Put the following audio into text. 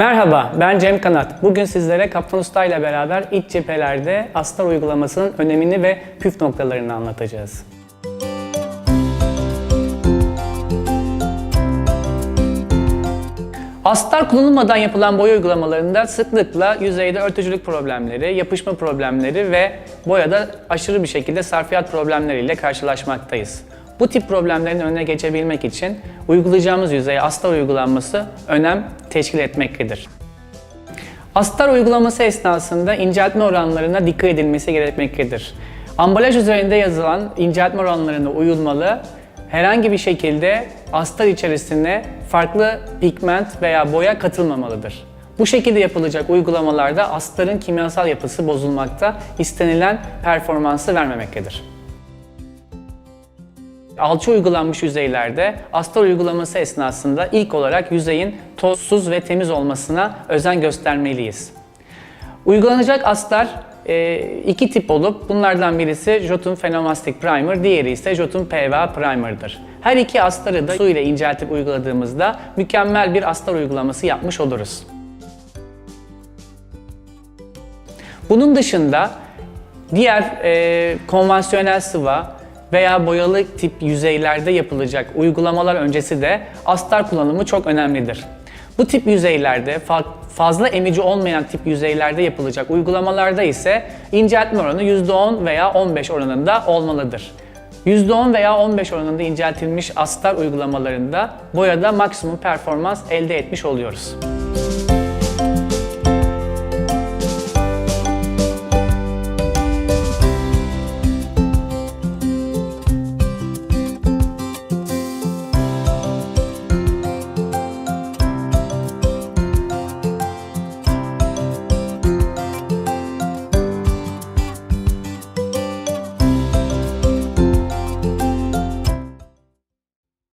Merhaba, ben Cem Kanat. Bugün sizlere Kaptan Usta ile beraber iç cephelerde astar uygulamasının önemini ve püf noktalarını anlatacağız. Astar kullanılmadan yapılan boya uygulamalarında sıklıkla yüzeyde örtücülük problemleri, yapışma problemleri ve boyada aşırı bir şekilde sarfiyat problemleriyle karşılaşmaktayız. Bu tip problemlerin önüne geçebilmek için uygulayacağımız yüzeye astar uygulanması önem teşkil etmektedir. Astar uygulaması esnasında inceltme oranlarına dikkat edilmesi gerekmektedir. Ambalaj üzerinde yazılan inceltme oranlarına uyulmalı, herhangi bir şekilde astar içerisine farklı pigment veya boya katılmamalıdır. Bu şekilde yapılacak uygulamalarda astarın kimyasal yapısı bozulmakta, istenilen performansı vermemektedir. Alçı uygulanmış yüzeylerde astar uygulaması esnasında ilk olarak yüzeyin tozsuz ve temiz olmasına özen göstermeliyiz. Uygulanacak astar e, iki tip olup bunlardan birisi Jotun Phenomastic Primer, diğeri ise Jotun PVA Primer'dır. Her iki astarı da su ile inceltip uyguladığımızda mükemmel bir astar uygulaması yapmış oluruz. Bunun dışında diğer e, konvansiyonel sıva veya boyalı tip yüzeylerde yapılacak uygulamalar öncesi de astar kullanımı çok önemlidir. Bu tip yüzeylerde fa- fazla emici olmayan tip yüzeylerde yapılacak uygulamalarda ise inceltme oranı %10 veya 15 oranında olmalıdır. %10 veya 15 oranında inceltilmiş astar uygulamalarında boyada maksimum performans elde etmiş oluyoruz.